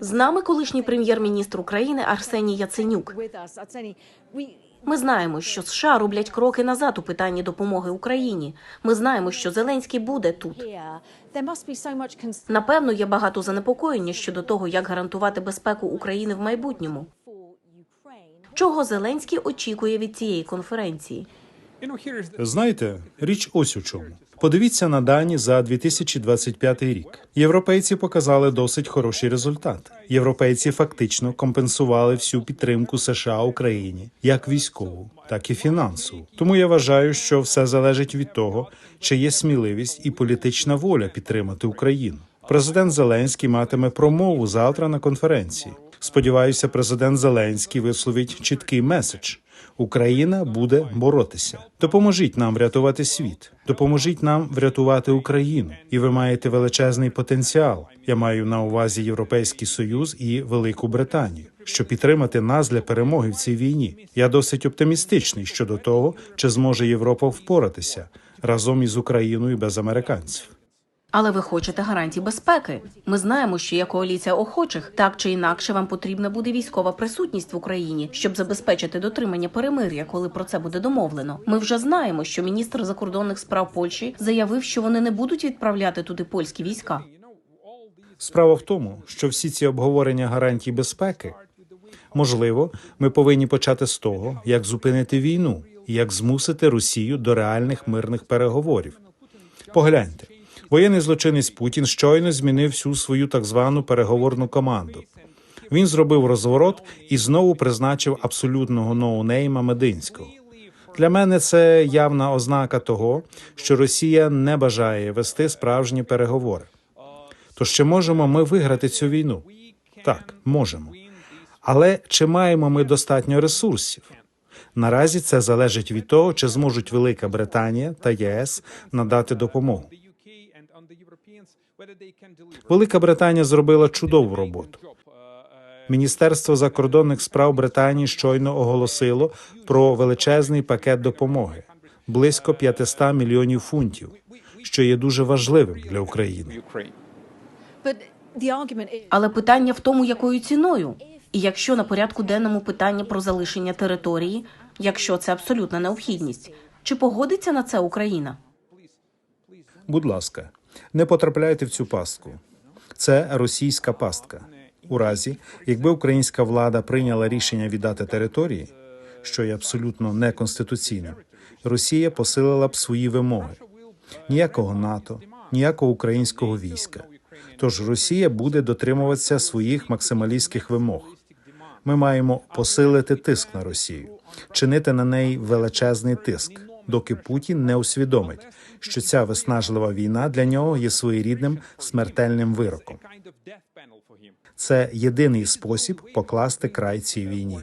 З нами колишній прем'єр-міністр України Арсеній Яценюк. Ми знаємо, що США роблять кроки назад у питанні допомоги Україні. Ми знаємо, що Зеленський буде тут. Напевно, є багато занепокоєння щодо того, як гарантувати безпеку України в майбутньому. Чого Зеленський очікує від цієї конференції? Знаєте, річ ось у чому. Подивіться на дані за 2025 рік. Європейці показали досить хороші результати. Європейці фактично компенсували всю підтримку США Україні, як військову, так і фінансову. Тому я вважаю, що все залежить від того, чи є сміливість і політична воля підтримати Україну. Президент Зеленський матиме промову завтра на конференції. Сподіваюся, президент Зеленський висловить чіткий меседж. Україна буде боротися. Допоможіть нам врятувати світ, допоможіть нам врятувати Україну. І ви маєте величезний потенціал. Я маю на увазі Європейський Союз і Велику Британію, щоб підтримати нас для перемоги в цій війні. Я досить оптимістичний щодо того, чи зможе Європа впоратися разом із Україною без американців. Але ви хочете гарантій безпеки. Ми знаємо, що є коаліція охочих. Так чи інакше, вам потрібна буде військова присутність в Україні, щоб забезпечити дотримання перемир'я, коли про це буде домовлено. Ми вже знаємо, що міністр закордонних справ Польщі заявив, що вони не будуть відправляти туди польські війська. Справа в тому, що всі ці обговорення гарантій безпеки можливо, ми повинні почати з того, як зупинити війну як змусити Росію до реальних мирних переговорів. Погляньте, воєнний злочинець Путін щойно змінив всю свою так звану переговорну команду. Він зробив розворот і знову призначив абсолютного ноунейма Мединського. Для мене це явна ознака того, що Росія не бажає вести справжні переговори. То чи можемо ми виграти цю війну? Так, можемо. Але чи маємо ми достатньо ресурсів? Наразі це залежить від того, чи зможуть Велика Британія та ЄС надати допомогу. Велика Британія зробила чудову роботу. Міністерство закордонних справ Британії щойно оголосило про величезний пакет допомоги близько 500 мільйонів фунтів, що є дуже важливим для України. Але питання в тому, якою ціною. І якщо на порядку денному питання про залишення території, якщо це абсолютна необхідність, чи погодиться на це Україна? Будь ласка, не потрапляйте в цю пастку. Це російська пастка. У разі, якби українська влада прийняла рішення віддати території, що є абсолютно неконституційним, Росія посилила б свої вимоги. Ніякого НАТО, ніякого українського війська. Тож Росія буде дотримуватися своїх максималістських вимог. Ми маємо посилити тиск на Росію, чинити на неї величезний тиск, доки Путін не усвідомить, що ця виснажлива війна для нього є своєрідним смертельним вироком. Це єдиний спосіб покласти край цій війні.